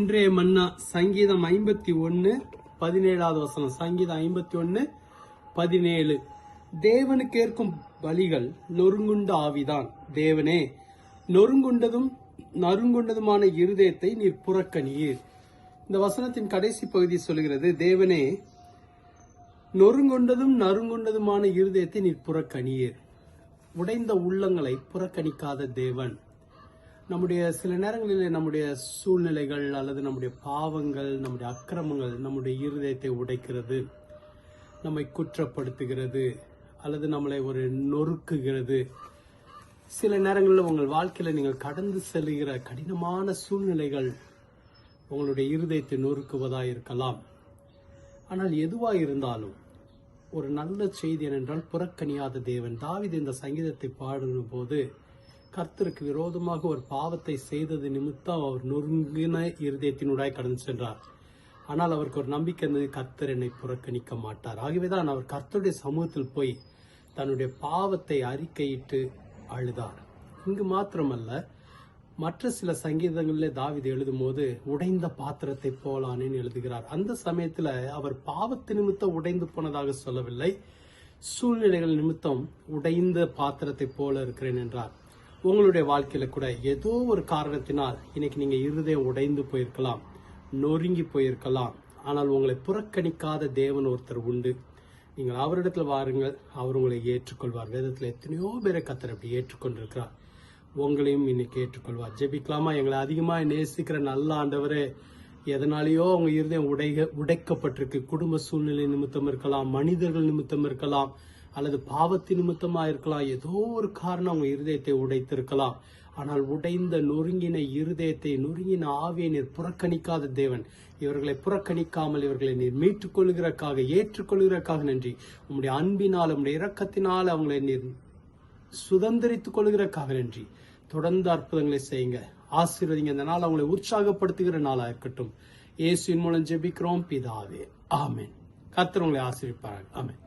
இன்றைய மன்னா சங்கீதம் ஐம்பத்தி ஒன்னு பதினேழாவது வசனம். சங்கீதம் ஐம்பத்தி ஒன்னு பதினேழு. தேவனுக்கு ஏற்கும் பலிகள் நொறுங்குண்ட ஆவிதான். தேவனே நொறுங்குண்டதும் நறுங்குண்டதுமான இருதயத்தை நீர் புறக்கணியீர். இந்த வசனத்தின் கடைசி பகுதி சொல்கிறது தேவனே நொறுங்குண்டதும் நறுங்குண்டதுமான இருதயத்தை நீர் புறக்கணியீர். உடைந்த உள்ளங்களை புறக்கணிக்காத தேவன். நம்முடைய சில நேரங்களில் நம்முடைய சூழ்நிலைகள் அல்லது நம்முடைய பாவங்கள் நம்முடைய அக்கிரமங்கள் நம்முடைய இருதயத்தை உடைக்கிறது நம்மை குற்றப்படுத்துகிறது அல்லது நம்மளை ஒரு நொறுக்குகிறது. சில நேரங்களில் உங்கள் வாழ்க்கையில் நீங்கள் கடந்து செல்கிற கடினமான சூழ்நிலைகள் உங்களுடைய இருதயத்தை நொறுக்குவதாக இருக்கலாம். ஆனால் எதுவாக இருந்தாலும் ஒரு நல்ல செய்தி என்னென்றால் புறக்கணியாத தேவன். தாவித இந்த சங்கீதத்தை பாடும் போது கர்த்தருக்கு விரோதமாக ஒரு பாவத்தை செய்தது நிமித்தம் அவர் நொறுங்கின இருதயத்தினூடாய் கடந்து சென்றார். ஆனால் அவருக்கு ஒரு நம்பிக்கை இருந்தது கர்த்தர் என்னை புறக்கணிக்க மாட்டார். ஆகவேதான் அவர் கர்த்தருடைய சமூகத்தில் போய் தன்னுடைய பாவத்தை அறிக்கையிட்டு அழுதார். இங்கு மாத்திரமல்ல மற்ற சில சங்கீதங்களிலே தாவிது எழுதும்போது உடைந்த பாத்திரத்தை போலானேன்னு எழுதுகிறார். அந்த சமயத்துல அவர் பாவத்து நிமித்தம் உடைந்து போனதாக சொல்லவில்லை. சூழ்நிலைகள் நிமித்தம் உடைந்த பாத்திரத்தை போல இருக்கிறேன் என்றார். உங்களுடைய வாழ்க்கையில கூட ஏதோ ஒரு காரணத்தினால் இன்னைக்கு நீங்க இருதயம் உடைந்து போயிருக்கலாம் நொறுங்கி போயிருக்கலாம். ஆனால் உங்களை புறக்கணிக்காத தேவன் ஒருத்தர் உண்டு. நீங்கள் அவரிடத்துல வாருங்கள் அவர் உங்களை ஏற்றுக்கொள்வார். வேதத்தில் எத்தனையோ பேரை கத்தர் அப்படி ஏற்றுக்கொண்டிருக்கிறார். உங்களையும் இன்னைக்கு ஏற்றுக்கொள்வார். ஜெபிக்கலாமா? எங்களை அதிகமாக நேசிக்கிற நல்ல ஆண்டவரே எதனாலேயோ அவங்க இருதயம் உடைக உடைக்கப்பட்டிருக்கு. குடும்ப சூழ்நிலை நிமித்தம் இருக்கலாம் மனிதர்கள் நிமித்தம் இருக்கலாம். அல்லது பாவத்தின் நிமித்தமா இருக்கலாம் ஏதோ ஒரு காரணம் அவங்க இருதயத்தை உடைத்திருக்கலாம். ஆனால் உடைந்த நொறுங்கின இருதயத்தை நொறுங்கின ஆவியை நீர் புறக்கணிக்காத தேவன். இவர்களை புறக்கணிக்காமல் இவர்களை நீர் மீட்டுக் கொள்கிறக்காக ஏற்றுக்கொள்கிறக்காக நன்றி. உங்களுடைய அன்பினால் உங்களுடைய இரக்கத்தினால் அவங்களை நீர் சுதந்திரித்துக் கொள்கிறக்காக நன்றி. தொடர்ந்து அற்புதங்களை செய்யுங்க. ஆசீர்வதிங்க. இந்த நாள் அவங்களை உற்சாகப்படுத்துகிற நாளாக இருக்கட்டும். இயேசுவின் மூலம் ஜெபிக்கிறோம். பிதாவே. ஆமேன். கர்த்தர் உங்களை ஆசீர்விப்பார்கள் ஆமென்.